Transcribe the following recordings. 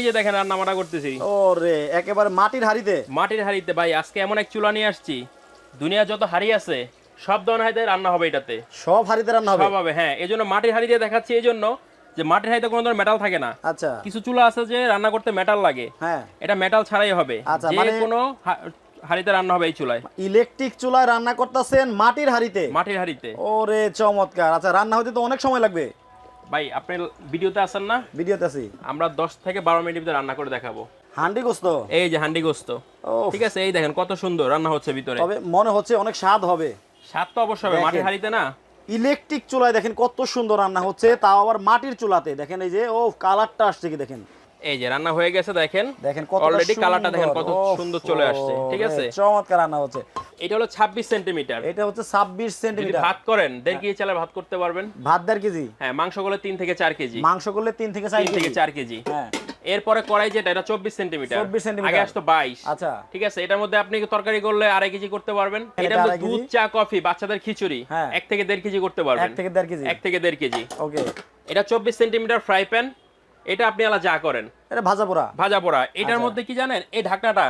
এই যে দেখেন করতেছি। ওরে একেবারে মাটির হাড়িতে। মাটির হাঁড়িতে ভাই আজকে এমন এক চুলা নিয়ে আসছি। দুনিয়া যত হাঁড়ি আছে সব ধরনের হাঁড়িতে রান্না হবে এটাতে। সব হাড়িতে রান্না হবে? সব হবে হ্যাঁ। এই জন্য মাটির হাঁড়ি দিয়ে দেখাচ্ছি এই জন্য যে মাটির হাঁড়িতে কোনো ধরনের মেটাল থাকে না। আচ্ছা। কিছু চুলা আছে যে রান্না করতে মেটাল লাগে। হ্যাঁ। এটা মেটাল ছাড়াই হবে। আচ্ছা, যে মানে- কোনো হাড়িতে রান্না হবে এই চুলায়। ইলেকট্রিক চুলায় রান্না করতেছেন মাটির হাড়িতে? মাটির হাড়িতে। ওরে চমৎকার। আচ্ছা রান্না হতে তো অনেক সময় লাগবে। ভাই আপনি ভিডিওতে আছেন না? ভিডিওতে আছি। আমরা দশ থেকে বারো মিনিট ভিতরে রান্না করে দেখাবো। হান্ডি গোস্ত? এই যে হান্ডি গোস্ত। ও ঠিক আছে এই দেখেন কত সুন্দর রান্না হচ্ছে ভিতরে। তবে মনে হচ্ছে অনেক স্বাদ হবে। স্বাদ তো অবশ্যই হবে মাটির হাড়িতে না? ইলেকট্রিক চুলায় দেখেন কত সুন্দর রান্না হচ্ছে তাও আবার মাটির চুলাতে। দেখেন এই যে ও কালারটা আসছে কি দেখেন। এই যে রান্না হয়ে গেছে দেখেন। দেখেন কত অলরেডি কালারটা দেখেন কত সুন্দর চলে আসছে ঠিক আছে? চমৎকার রান্না হচ্ছে। এটা হলো ছাব্বিশ সেন্টিমিটার। এটা হচ্ছে ছাব্বিশ যদি ভাত করেন দেড় কেজি চালে ভাত করতে পারবেন। ভাত দেড় কেজি? হ্যাঁ মাংস করলে তিন থেকে চার কেজি। মাংস করলে তিন থেকে চার থেকে কেজি। কেজি। হ্যাঁ। এরপরে কড়াই যেটা এটা চব্বিশ সেন্টিমিটার। 24 সেন্টিমিটার। আগে আসতো বাইশ। আচ্ছা। ঠিক আছে এটার মধ্যে আপনি তরকারি করলে আড়াই কেজি করতে পারবেন। এটা মধ্যে দুধ চা কফি বাচ্চাদের খিচুড়ি। হ্যাঁ। এক থেকে দেড় কেজি করতে পারবেন। এক থেকে দেড় কেজি। এক থেকে দেড় কেজি। ওকে। এটা চব্বিশ সেন্টিমিটার ফ্রাই প্যান। এটা আপনি আলা যা করেন। এটা ভাজা পোড়া। ভাজা পোড়া। এটার আচ্ছা। মধ্যে কি জানেন? এই ঢাকনাটা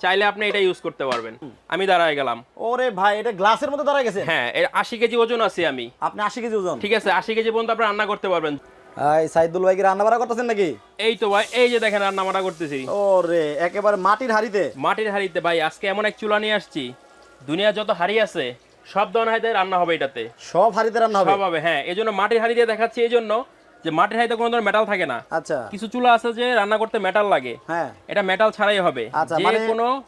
চাইলে আপনি এটা ইউজ করতে পারবেন। আমি দাঁড়ায় গেলাম। ওরে ভাই এটা গ্লাসের মধ্যে দাঁড়ায় গেছে? হ্যাঁ এর আশি কেজি ওজন আছে আমি। আপনি আশি কেজি ওজন? ঠিক আছে আশি কেজি পর্যন্ত আপনি রান্না করতে পারবেন। এই সাইদুল ভাই কি রান্না বাড়া করতেছেন নাকি? এই তো ভাই এই যে দেখেন রান্না বান্না করতেছি। ওরে একেবারে মাটির হাড়িতে। মাটির হাঁড়িতে ভাই আজকে এমন এক চুলা নিয়ে আসছি। দুনিয়া যত হাঁড়ি আছে সব ধরনের হাঁড়িতে রান্না হবে এটাতে। সব হাড়িতে রান্না হবে? সব হবে হ্যাঁ। এই জন্য মাটির হাঁড়ি দিয়ে দেখাচ্ছি এই জন্য যে মাটির হাঁড়িতে কোনো ধরনের মেটাল থাকে না। আচ্ছা। কিছু চুলা আছে যে রান্না করতে মেটাল লাগে। হ্যাঁ। এটা মেটাল ছাড়াই হবে। আচ্ছা, যে মানে- কোনো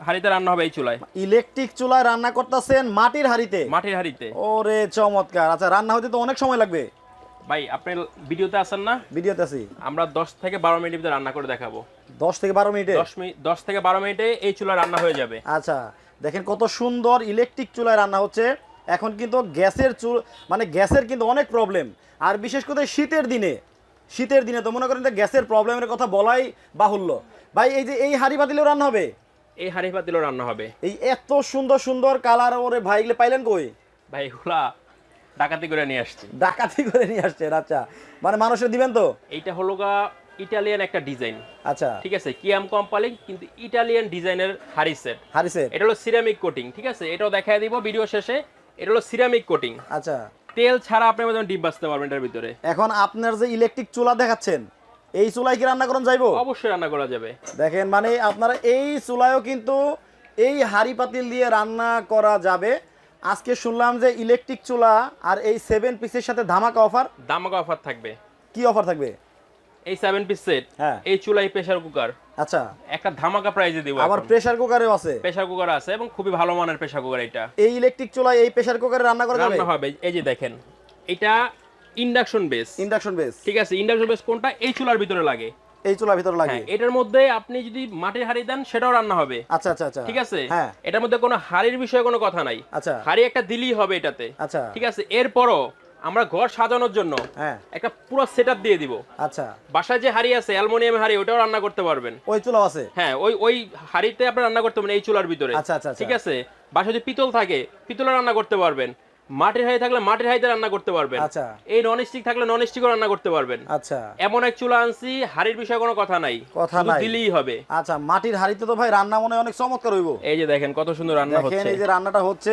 হাঁড়িতে রান্না হবে এই চুলায়। ইলেকট্রিক চুলায় রান্না করতেছেন মাটির হাড়িতে? মাটির হাঁড়িতে। ওরে চমৎকার। আচ্ছা রান্না হতে তো অনেক সময় লাগবে। ভাই আপনি ভিডিওতে আসেন না? ভিডিওতে আছি। আমরা দশ থেকে বারো মিনিটের ভিতরে রান্না করে দেখাবো। দশ থেকে বারো মিনিটে? দশ মিনিট দশ থেকে বারো মিনিটে এই চুলা রান্না হয়ে যাবে। আচ্ছা দেখেন কত সুন্দর ইলেকট্রিক চুলায় রান্না হচ্ছে। এখন কিন্তু গ্যাসের চুল মানে গ্যাসের কিন্তু অনেক প্রবলেম আর বিশেষ করে শীতের দিনে শীতের দিনে তো মনে করেন যে গ্যাসের প্রবলেমের কথা বলাই বাহুল্য। ভাই এই যে এই হাড়ি পাতিলেও রান্না হবে? এই হাঁড়ি পাতিলও রান্না হবে। এই এত সুন্দর সুন্দর কালার ওরে ভাই এগুলো পাইলেন কই? ভাই এগুলা ডাকাতি করে নিয়ে আসছে। ডাকাতি করে নিয়ে আসছে আচ্ছা। মানে মানুষের দিবেন তো? এইটা হলো গা ইটালিয়ান একটা ডিজাইন আচ্ছা। ঠিক আছে কিয়াম কোম্পানি কিন্তু ইটালিয়ান ডিজাইনের হাড়ি সেট হাড়ি সেট এটা হলো সিরামিক কোটিং ঠিক আছে? এটাও দেখায় দিব ভিডিও শেষে। এটা হলো সিরামিক কোটিং আচ্ছা। তেল ছাড়া আপনি যেমন ডিপ বাঁচতে পারবেন এটার ভিতরে। এখন আপনার যে ইলেকট্রিক চুলা দেখাচ্ছেন এই চুলায় কি রান্না করেন যাইবো? অবশ্যই রান্না করা যাবে। দেখেন মানে আপনারা এই চুলায়ও কিন্তু এই হাড়ি পাতিল দিয়ে রান্না করা যাবে। আজকে শুনলাম যে ইলেকট্রিক চুলা আর এই সেভেন পিসের সাথে ধামাকা অফার ধামাকা অফার থাকবে। কি অফার থাকবে? এই সেভেন পিস সেট হ্যাঁ। এই চুলাই প্রেসার কুকার আচ্ছা। একটা ধামাকা প্রাইজে দিব আবার প্রেসার কুকারেও আছে। প্রেসার কুকার আছে এবং খুবই ভালো মানের প্রেসার কুকার এটা। এই ইলেকট্রিক চুলায় এই প্রেসার কুকারে রান্না করা যাবে? রান্না হবে। এই যে দেখেন এটা ইন্ডাকশন বেস ইন্ডাকশন বেস ঠিক আছে ইন্ডাকশন বেস কোনটা? এই চুলার ভিতরে লাগে। এই চুলার ভিতরে লাগে। হ্যাঁ এটার মধ্যে আপনি যদি মাটির হাঁড়ি দেন সেটাও রান্না হবে। আচ্ছা আচ্ছা আচ্ছা। ঠিক আছে? হ্যাঁ। এটার মধ্যে কোনো হাড়ির বিষয়ে কোনো কথা নাই। আচ্ছা। হাড়ি একটা দিলেই হবে এটাতে। আচ্ছা। ঠিক আছে? এরপরও আমরা ঘর সাজানোর জন্য হ্যাঁ। একটা পুরো সেটআপ দিয়ে দিব। আচ্ছা। বাসায় যে হাড়ি আছে অ্যালুমিনিয়াম হাড়ি ওটাও রান্না করতে পারবেন। ওই চুলাও আছে? হ্যাঁ ওই ওই হাড়িতে আপনি রান্না করতে পারবেন এই চুলার ভিতরে। আচ্ছা, আচ্ছা, আচ্ছা। ঠিক আছে? বাসায় যদি পিতল থাকে পিতলে রান্না করতে পারবেন। মাটির হাড়ি থাকলে মাটির হাড়িতে রান্না করতে পারবেন। আচ্ছা। এই নন স্টিক থাকলে নন স্টিকও রান্না করতে পারবেন। আচ্ছা। এমন এক চুলা আনছি হাড়ির বিষয়ে কোনো কথা নাই। কথা নাই। দিলেই হবে। আচ্ছা মাটির হাড়িতে তো ভাই রান্না মনে হয় অনেক চমৎকার হইব। এই যে দেখেন কত সুন্দর রান্না হচ্ছে। এই যে রান্নাটা হচ্ছে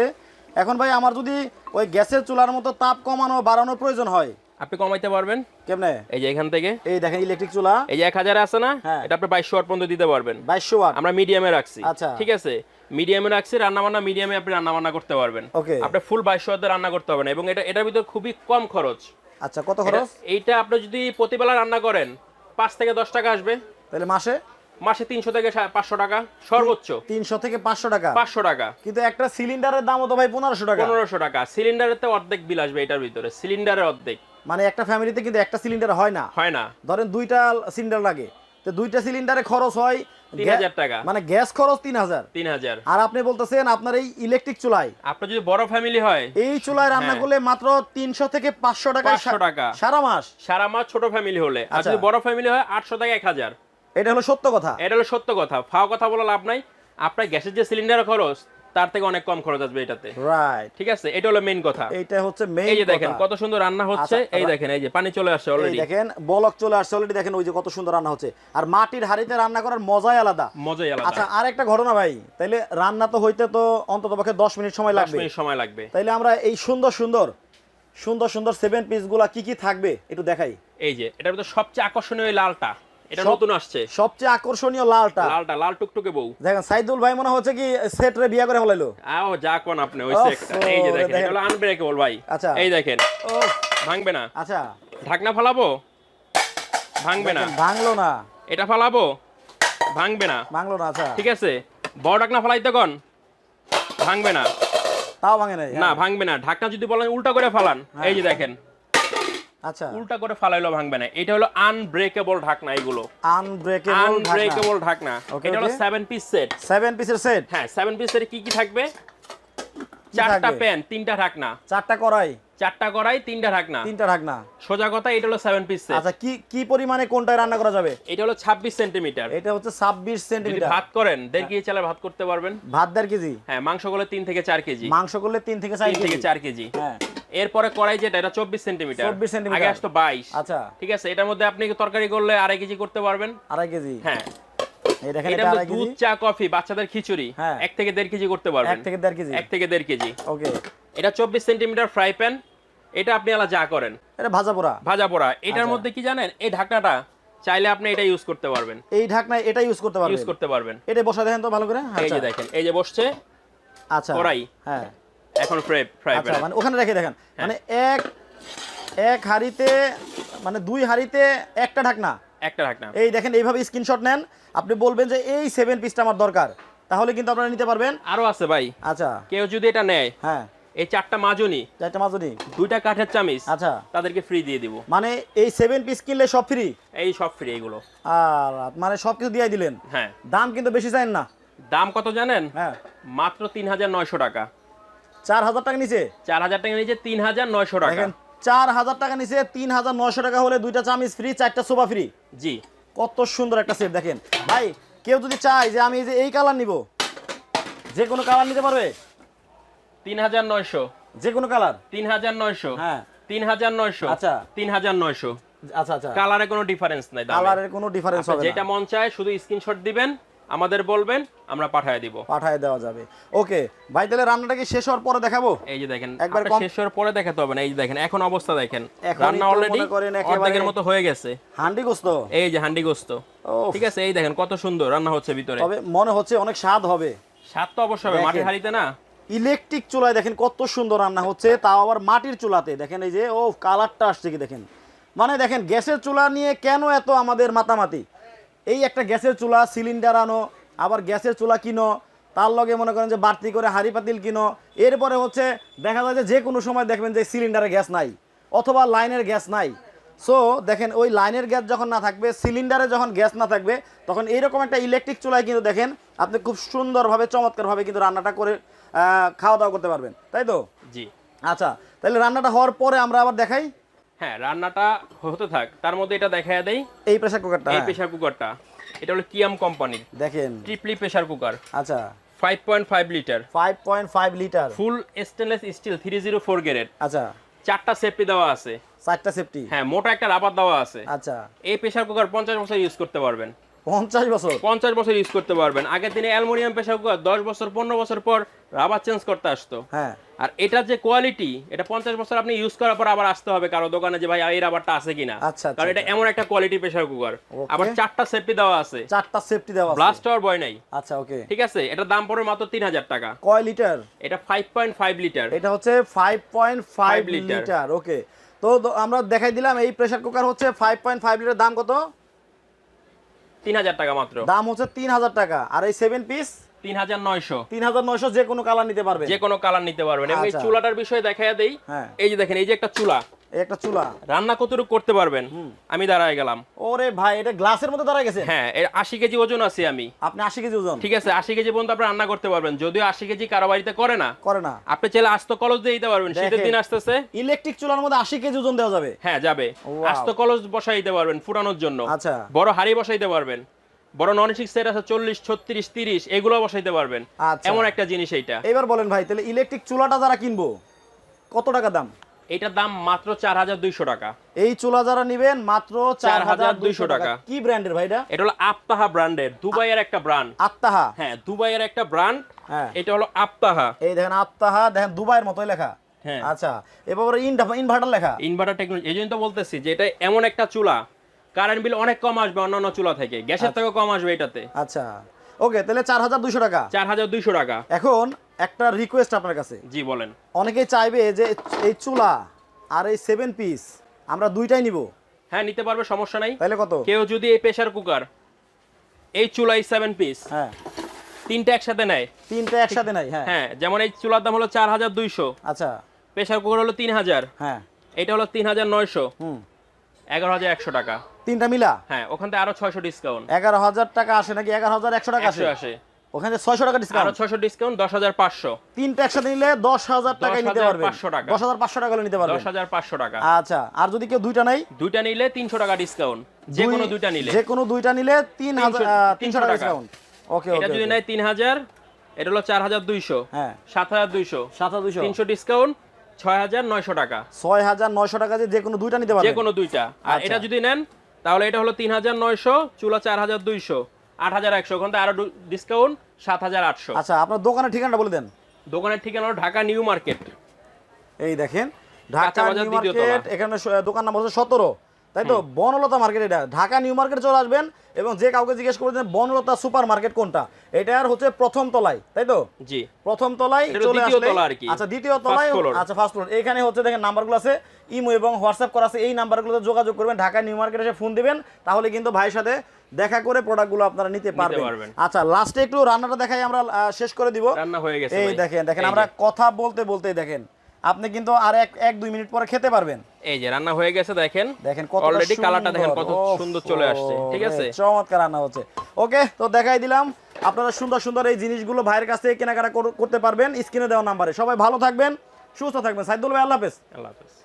এখন ভাই আমার যদি ওই গ্যাসের চুলার মতো তাপ কমানো বাড়ানোর প্রয়োজন হয় আপনি কমাইতে পারবেন? কেমনে? এই যে এখান থেকে। এই দেখেন ইলেকট্রিক চুলা। এই যে এক হাজারে আছে না? হ্যাঁ। এটা আপনি বাইশশো ওয়াট পর্যন্ত দিতে পারবেন। বাইশশো ওয়াট। আমরা মিডিয়ামে রাখছি। আচ্ছা। ঠিক আছে? মিডিয়ামে রাখছি রান্না বান্না মিডিয়ামে আপনি রান্না বান্না করতে পারবেন। ওকে। আপনি ফুল বাইশশো ওয়াট রান্না করতে পারবেন এবং এটা এটার ভিতর খুবই কম খরচ। আচ্ছা কত খরচ? এইটা আপনি যদি প্রতিবেলা রান্না করেন পাঁচ থেকে দশ টাকা আসবে। তাহলে মাসে? মাসে তিনশো থেকে পাঁচশো টাকা সর্বোচ্চ। তিনশো থেকে পাঁচশো টাকা? পাঁচশো টাকা। কিন্তু একটা সিলিন্ডারের দামও তো ভাই পনেরোশো টাকা। পনেরোশো টাকা। সিলিন্ডারের তো অর্ধেক বিল আসবে এটার ভিতরে। সিলিন্ডারের অর্ধেক। মানে একটা ফ্যামিলিতে কিন্তু একটা সিলিন্ডার হয় না। হয় না। ধরেন দুইটা সিলিন্ডার লাগে। তো দুইটা সিলিন্ডারে খরচ হয় টাকা। মানে গ্যাস খরচ আর আপনি বলতেছেন আপনার এই ইলেকট্রিক চুলায়। আপনার যদি বড় ফ্যামিলি হয় এই চুলায় রান্না হ্যাঁ। করলে মাত্র তিনশো থেকে পাঁচশো 500 টাকা। সারা মাস। সারা মাস ছোট ফ্যামিলি হলে। আর আচ্ছা। যদি বড় ফ্যামিলি হয় আটশো টাকা এক হাজার। এটা হলো সত্য কথা। এটা হলো সত্য কথা। ফাও কথা বলে লাভ নাই। আপনার গ্যাসের যে সিলিন্ডারের খরচ তার থেকে অনেক কম খরচ আসবে এটাতে। রাইট ঠিক আছে? এটা হলো মেইন কথা। এইটা হচ্ছে মেইন এই যে দেখেন কত সুন্দর রান্না হচ্ছে। আচ্ছা, এই দেখেন এই যে পানি চলে আসছে অলরেডি দেখেন বলক চলে আসছে অলরেডি দেখেন ওই যে কত সুন্দর রান্না হচ্ছে। আর মাটির হাড়িতে রান্না করার মজাই আলাদা। মজাই আচ্ছা আলাদা। আর একটা ঘটনা ভাই। তাইলে রান্না তো হইতে তো অন্তত পক্ষে দশ মিনিট সময় লাগবে 10 লাগবে। মিনিট সময় লাগবে। তাইলে আমরা এই সুন্দর সুন্দর সুন্দর সুন্দর সেভেন পিসগুলা কি কি থাকবে একটু দেখাই। এই যে এটার ভিতরে সবচেয়ে আকর্ষণীয় লালটা। এটা নতুন আসছে। সবচেয়ে আকর্ষণীয় লালটা। লালটা লাল টুকটুকে বউ। দেখেন সাইদুল ভাই মনে হচ্ছে কি সেট রে বিয়া করে ফেলাইলো। আও যা কোন আপনি ওই সেকটা এই যে দেখেন। এটা হলো আনব্রেকেবল ভাই। আচ্ছা। এই দেখেন ও ভাঙবে না। আচ্ছা। ঢাকনা ফালাবো? ভাঙবে না। ভাঙলো না। এটা ফালাবো? ভাঙবে না। ভাঙলো না আচ্ছা। ঠিক আছে? বড় ঢাকনা ফালাইতে কোন? ভাঙবে না। তাও ভাঙে নাই। না ভাঙবে না। ঢাকনা যদি বলেন উল্টা করে ফালান। হ্যাঁ। এই যে দেখেন আচ্ছা। উল্টা করে ফালাইলো ভাঙবে না। এটা হলো আনব্রেকেবল ঢাকনা এগুলো। আনব্রেকেবল আনব্রেকেবল ঢাকনা। এটা হলো okay. Seven piece set seven পিসের সেট হ্যাঁ সেভেন পিসের কি কি থাকবে? চারটা প্যান তিনটা ঢাকনা। চারটা চারটা কড়াই তিনটা ঢাকনা। তিনটা ঢাকনা। সোজা কথা এটা হলো সেভেন পিস সেট আচ্ছা কি কি পরিমাণে কোনটায় রান্না করা যাবে? এটা হলো ছাব্বিশ সেন্টিমিটার এটা হচ্ছে ছাব্বিশ যদি সেন্টিমিটার ভাত করেন দেড় কেজি চালের ভাত করতে পারবেন। ভাত দেড় কেজি? হ্যাঁ মাংস করলে তিন থেকে চার কেজি। মাংস করলে তিন থেকে চার থেকে কেজি। চার কেজি। হ্যাঁ। এরপরে কড়াই যেটা এটা চব্বিশ সেন্টিমিটার। 24 সেন্টিমিটার। আগে আসতো বাইশ। আচ্ছা। ঠিক আছে এটার মধ্যে আপনি তরকারি করলে আড়াই কেজি করতে পারবেন। আড়াই কেজি? হ্যাঁ। এই দেখেন এটা মধ্যে আড়াই দুধ চা কফি বাচ্চাদের খিচুড়ি হ্যাঁ। এক থেকে দেড় কেজি করতে পারবেন। এক থেকে দেড় কেজি? এক থেকে দেড় কেজি। ওকে। এটা চব্বিশ সেন্টিমিটার ফ্রাই প্যান। এটা আপনি আলা যা করেন। এটা ভাজা পোড়া। ভাজা পোড়া। এটার আচ্ছা। মধ্যে কি জানেন? এই ঢাকনাটা চাইলে আপনি এটা ইউজ করতে পারবেন। এই ঢাকনায় এটা ইউজ করতে ইউজ করতে পারবেন। এটা বসা দেখেন তো ভালো করে? এই আচ্ছা। যে দেখেন এই যে বসছে আচ্ছা। কড়াই। হ্যাঁ। এখন ফ্রাই ফ্রাই আচ্ছা মানে ওখানে রেখে দেখেন হ্যাঁ। মানে এক এক হাড়িতে মানে দুই হাড়িতে একটা ঢাকনা। একটা ঢাকনা। এই দেখেন এইভাবে স্ক্রিনশট নেন। আপনি বলবেন যে এই সেভেন পিসটা আমার দরকার। তাহলে কিন্তু আপনারা নিতে পারবেন। আরও আছে ভাই। আচ্ছা। কেউ যদি এটা নেয় হ্যাঁ। এই চারটা মাজনি চারটা মাজনি। দুইটা কাঠের চামিচ আচ্ছা। তাদেরকে ফ্রি দিয়ে দিব। মানে এই সেভেন পিস কিনলে সব ফ্রি এই সব ফ্রি এইগুলো আর মানে সব কিছু দিয়ে দিলেন। হ্যাঁ। দাম কিন্তু বেশি চাইন না। দাম কত জানেন? হ্যাঁ। মাত্র তিন হাজার নয়শো টাকা। চার হাজার টাকা নিচে? চার হাজার টাকা নিচে তিন হাজার নয়শো টাকা। দেখেন চার হাজার টাকা নিচে তিন হাজার নয়শো টাকা হলে দুইটা চামিচ ফ্রি চারটা সোফা ফ্রি জি। কত সুন্দর একটা সেট দেখেন। ভাই কেউ যদি চায় যে আমি এই যে এই কালার নিব যে কোনো কালার নিতে পারবে? তিন হাজার নয়শো। যে কোনো কালার তিন হাজার নয়শো। হ্যাঁ। তিন হাজার নয়শো। আচ্ছা। তিন হাজার নয়শো। আচ্ছা আচ্ছা। কালারে কোনো ডিফারেন্স নাই। কালারের কোনো ডিফারেন্স হবে যেটা মন চায় শুধু স্ক্রিনশট দিবেন। আমাদের বলবেন আমরা পাঠিয়ে দিব। পাঠায় দেওয়া যাবে। ওকে ভাই তাহলে রান্নাটা কি শেষ হওয়ার পরে দেখাবো? এই যে দেখেন একবার শেষ হওয়ার পরে দেখাতে হবে না এই যে দেখেন এখন অবস্থা দেখেন। রান্না অলরেডি অর্ধেকের মতো হয়ে গেছে। হান্ডি গোস্ত এই যে হান্ডি গোস্ত ও ঠিক আছে এই দেখেন কত সুন্দর রান্না হচ্ছে ভিতরে। তবে মনে হচ্ছে অনেক স্বাদ হবে। স্বাদ তো অবশ্যই হবে মাটির হাড়িতে না? ইলেকট্রিক চুলায় দেখেন কত সুন্দর রান্না হচ্ছে তাও আবার মাটির চুলাতে। দেখেন এই যে ও কালারটা আসছে কি দেখেন। মানে দেখেন গ্যাসের চুলা নিয়ে কেন এত আমাদের মাতামাতি? এই একটা গ্যাসের চুলা সিলিন্ডার আনো আবার গ্যাসের চুলা কিনো তার লগে মনে করেন যে বাড়তি করে হাঁড়ি পাতিল কিনো এরপরে হচ্ছে দেখা যায় যে যে কোনো সময় দেখবেন যে সিলিন্ডারে গ্যাস নাই অথবা লাইনের গ্যাস নাই। সো দেখেন ওই লাইনের গ্যাস যখন না থাকবে সিলিন্ডারে যখন গ্যাস না থাকবে তখন এইরকম একটা ইলেকট্রিক চুলায় কিন্তু দেখেন আপনি খুব সুন্দরভাবে চমৎকারভাবে কিন্তু রান্নাটা করে খাওয়া দাওয়া করতে পারবেন। তাই তো? জি। আচ্ছা তাহলে রান্নাটা হওয়ার পরে আমরা আবার দেখাই। হ্যাঁ রান্নাটা হতে থাক তার মধ্যে এটা দেখা দেই। এই প্রেসার কুকারটা এই প্রেসার কুকারটা এটা হলো কিয়াম কোম্পানির দেখেন। ট্রিপলি প্রেসার কুকার আচ্ছা। Five point five litre five point five litre full stainless steel three zero four grade আচ্ছা। চারটা সেফটি দেওয়া আছে। চারটা সেফটি হ্যাঁ মোটা একটা রাবার দেওয়া আছে। আচ্ছা। এই প্রেসার কুকার পঞ্চাশ বছর ইউজ করতে পারবেন। পঞ্চাশ বছর। পঞ্চাশ বছর ইউজ করতে পারবেন। আগের দিনে অ্যালুমিনিয়াম দশ বছর পনেরো বছর পর রাবার চেঞ্জ করতে আসতো। হ্যাঁ। আর এটার যে কোয়ালিটি এটা পঞ্চাশ বছর আপনি ইউজ করার পর আবার আসতে হবে কারও দোকানে যে ভাই এই রাবারটা আছে কিনা? আচ্ছা, কারণ আচ্ছা, এটা এমন একটা কোয়ালিটি প্রেসার কুকার। আবার চারটা সেফটি দেওয়া আছে। চারটা সেফটি দেওয়া ব্লাস্ট হওয়ার ভয় নাই। আচ্ছা ওকে ঠিক আছে? এটার দাম পড়বে মাত্র তিন হাজার টাকা। কয় লিটার এটা ফাইভ পয়েন্ট ফাইভ লিটার এটা হচ্ছে five point five litre okay তো আমরা দেখাই দিলাম এই প্রেসার কুকার হচ্ছে ফাইভ পয়েন্ট ফাইভ লিটার দাম কত? তিন হাজার টাকা মাত্র। দাম হচ্ছে তিন হাজার টাকা। আর এই সেভেন পিস তিন হাজার নয়শো। তিন হাজার নয়শো যে কোনো কালার নিতে পারবে। যে কোনো কালার নিতে পারবেন। এবং এই আচ্ছা। চুলাটার বিষয়ে দেখাইয়া দেই। হ্যাঁ। এই যে দেখেন এই যে একটা চুলা। একটা চুলা। রান্না কতটুকু করতে পারবেন? আমি দাঁড়ায় গেলাম। ওরে ভাই এটা গ্লাসের মধ্যে দাঁড়ায় গেছে? হ্যাঁ এর আশি কেজি ওজন আছে আমি। আপনি আশি কেজি ওজন? ঠিক আছে আশি কেজি পর্যন্ত আপনি রান্না করতে পারবেন। যদিও আশি কেজি কারও বাড়িতে করে না। করে না। আপনি চাইলে আস্ত কলস দিয়ে দিতে পারবেন শীতের দিন আসতেছে। ইলেকট্রিক চুলার মধ্যে আশি কেজি ওজন দেওয়া যাবে। হ্যাঁ যাবে। আস্ত কলস বসাই দিতে পারবেন ফুটানোর জন্য। আচ্ছা। বড় হাড়ি বসাইতে পারবেন। বড় নন স্টিক সেট আছে চল্লিশ ছত্রিশ তিরিশ এগুলো বসাইতে পারবেন। আচ্ছা। এমন একটা জিনিস এইটা। এবার বলেন ভাই তাহলে ইলেকট্রিক চুলাটা যারা কিনবো কত টাকা দাম? এটার দাম মাত্র চার হাজার দুইশো টাকা। এই চুলা যারা নিবেন মাত্র চার হাজার দুইশো টাকা। কি ব্র্যান্ডের ভাই এটা এটা হলো আপতাহা ব্র্যান্ডের দুবাইয়ের একটা ব্র্যান্ড। আত্মাহা হ্যাঁ দুবাইয়ের একটা ব্র্যান্ড। হ্যাঁ। এটা হলো আপতাহা। এই দেখেন আত্মাহা দেখেন দুবাইয়ের মতোই লেখা। হ্যাঁ। আচ্ছা এবার ইনভার্টার লেখা। ইনভার্টার টেকনোলজি এই জন্য তো বলতেছি যে এটা এমন একটা চুলা। কারেন্ট বিল অনেক কম আসবে অন্যান্য চুলা থেকে গ্যাসের থেকেও কম আসবে এটাতে। আচ্ছা। ওকে তাহলে চার হাজার দুইশো টাকা। চার হাজার দুইশো টাকা। এখন একটা রিকোয়েস্ট আপনার কাছে। জি বলেন। অনেকেই চাইবে যে এই চুলা আর এই সেভেন পিস আমরা দুইটাই নিব। হ্যাঁ নিতে পারবে সমস্যা নাই। তাহলে কত? কেউ যদি এই প্রেসার কুকার এই চুলা এই সেভেন পিস হ্যাঁ। তিনটা একসাথে নেয়। তিনটা একসাথে নেয় হ্যাঁ। হ্যাঁ যেমন এই চুলার দাম হলো চার হাজার দুইশো। আচ্ছা। প্রেসার কুকার হলো তিন হাজার। হ্যাঁ। এটা হলো তিন হাজার নয়শো। হুম। এগারো হাজার একশো টাকা। তিনটা মিলা? হ্যাঁ ওখান থেকে আরও ছয়শো ডিসকাউন্ট এগারো হাজার টাকা আসে নাকি এগারো হাজার একশো টাকা আসে? আসে। ওখানে ছয়শো টাকা আরও ডিসকাউন্ট ছয়শো ডিসকাউন্ট দশ হাজার পাঁচশো। তিনটা একসাথে নিলে দশ হাজার টাকায় নিতে পারবেন। 10,500 টাকা। দশ হাজার পাঁচশো টাকা হলে নিতে পারবেন। দশ হাজার পাঁচশো টাকা। আচ্ছা আর যদি কেউ দুইটা নেই দুইটা নিলে তিনশো টাকা ডিসকাউন্ট যে কোনো দুইটা নিলে। যে কোনো দুইটা নিলে তিন হাজার তিনশো- আহ, তিনশো টাকা টাকা। ডিসকাউন্ট ওকে এটা যদি তিন হাজার এটা হলো চার হাজার দুইশো। হ্যাঁ। সাত হাজার দুইশো। সাত হাজার দুইশো। তিনশো ডিসকাউন্ট ছয় হাজার নয়শো টাকা। ছয় হাজার নয়শো টাকা দিয়ে যে কোনো দুইটা নিতে যে পারবেন কোনো দুইটা। আর আচ্ছা। এটা যদি নেন তাহলে এটা হলো তিন হাজার নয়শো চুলা চার হাজার দুইশো। আট হাজার একশো। ওখান থেকে আরও ডিসকাউন্ট সাত হাজার আটশো। আচ্ছা আপনার দোকানের ঠিকানাটা বলে দেন। দোকানের ঠিকানা হলো ঢাকা নিউ মার্কেট। এই দেখেন ঢাকা নিউ মার্কেট এখানে দোকান নাম হচ্ছে সতেরো। তাই তো? বনলতা মার্কেট এটা। ঢাকা নিউ মার্কেট চলে আসবেন এবং যে কাউকে জিজ্ঞেস করে দেন বনলতা সুপার মার্কেট কোনটা এটার হচ্ছে প্রথম তলায় তাই তো? জি। প্রথম তলায় চলে আসলে। আচ্ছা দ্বিতীয় তলায় আচ্ছা ফার্স্ট ফ্লোর এখানে হচ্ছে দেখেন নাম্বারগুলো আছে ইমো এবং হোয়াটসঅ্যাপ করা আছে এই নাম্বারগুলোতে যোগাযোগ করবেন ঢাকা নিউ মার্কেটে এসে ফোন দিবেন তাহলে কিন্তু ভাইয়ের সাথে দেখা করে প্রোডাক্টগুলো আপনারা নিতে পারবেন। পারবেন। আচ্ছা লাস্টে একটু রান্নাটা দেখাই আমরা শেষ করে দিব। রান্না হয়ে গেছে এই দেখেন দেখেন আমরা কথা বলতে বলতেই দেখেন আপনি কিন্তু আর এক এক দুই মিনিট পরে খেতে পারবেন। এই যে রান্না হয়ে গেছে দেখেন। দেখেন কত অলরেডি কালারটা দেখেন কত সুন্দর চলে আসছে ঠিক আছে? চমৎকার রান্না হচ্ছে। ওকে তো দেখাই দিলাম আপনারা সুন্দর সুন্দর এই জিনিসগুলো ভাইয়ের কাছ থেকে কেনাকাটা করতে পারবেন। স্ক্রিনে দেওয়া নাম্বারে। সবাই ভালো থাকবেন সুস্থ থাকবেন। সাইদুল ভাই আল্লাহ হাফেজ। আল্লাহ হাফেজ।